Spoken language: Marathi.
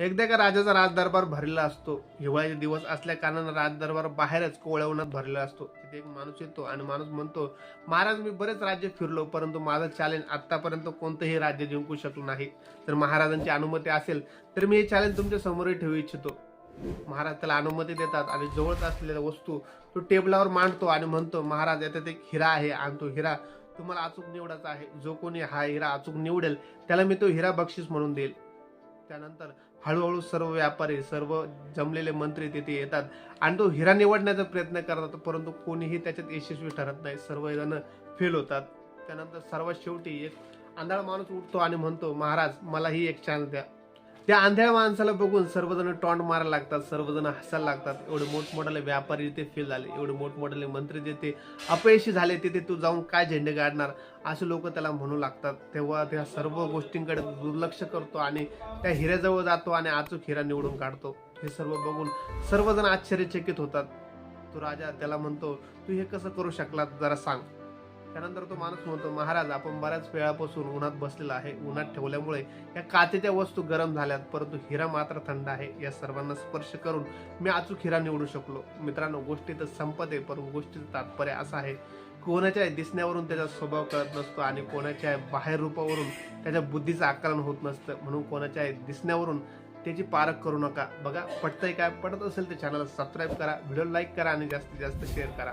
एकदा का राजाचा राजदरबार भरलेला असतो हिवाळ्याचे दिवस असल्या कारणानं राजदरबार बाहेरच कोवळ्या भरलेला असतो. तिथे एक माणूस येतो आणि माणूस म्हणतो महाराज मी बरेच राज्य फिरलो परंतु माझं चॅलेंज आतापर्यंत कोणतंही राज्य जिंकू शकलो नाही. तर महाराजांची अनुमती असेल तर मी हे चॅलेंज तुमच्या समोरही ठेवू इच्छितो. महाराज त्याला अनुमती देतात आणि जवळच असलेल्या वस्तू तो टेबलावर मांडतो आणि म्हणतो महाराज याच्यात एक हिरा आहे आणि तो हिरा तुम्हाला अचूक निवडायचा आहे. जो कोणी हा हिरा अचूक निवडेल त्याला मी तो हिरा बक्षीस म्हणून देईल. त्यानंतर हळूहळू सर्व व्यापारी सर्व जमलेले मंत्री तिथे येतात. आणि तो हिरा निवडण्याचा प्रयत्न करतात परंतु कोणीही त्याच्यात यशस्वी ठरत नाही. सर्वजण फेल होतात. त्यानंतर सर्वात शेवटी एक आंधळा माणूस उठतो आणि म्हणतो महाराज मला ही एक चान्स द्या. त्या आंधळ्या माणसाला बघून सर्वजण टॉन्ट मारायला लागतात सर्वजण हसायला लागतात. एवढे मोठमोठाले व्यापारी तिथे फेल झाले एवढे मोठमोठाले मंत्री तिथे अपयशी झाले तिथे तू जाऊन काय झेंडे काढणार असे लोक त्याला म्हणू लागतात. तेव्हा त्या सर्व गोष्टींकडे दुर्लक्ष करतो आणि त्या हिऱ्याजवळ जातो आणि अचूक हिरा निवडून काढतो. हे सर्व बघून सर्वजण आश्चर्यचकित होतात. तो राजा त्याला म्हणतो तू हे कसं करू शकला जरा सांग. त्यानंतर तो माणूस म्हणतो महाराज आपण बऱ्याच वेळापासून उन्हात बसलेला आहे. उन्हात ठेवल्यामुळे या काचेच्या वस्तू गरम झाल्यात परंतु हिरा मात्र थंड आहे. या सर्वांना स्पर्श करून मी अचूक हिरा निवडू शकलो. मित्रांनो गोष्टी तर संपत आहे परंतु गोष्टीचं तात्पर्य असं आहे कोणाच्या दिसण्यावरून त्याचा स्वभाव कळत नसतो आणि कोणाच्या बाहेर रूपावरून त्याच्या बुद्धीचं आकलन होत नसतं. म्हणून कोणाच्या दिसण्यावरून त्याची पारख करू नका. बघा पटतंय काय? पटत असेल तर चॅनलला सबस्क्राईब करा व्हिडिओ लाईक करा आणि जास्तीत जास्त शेअर करा.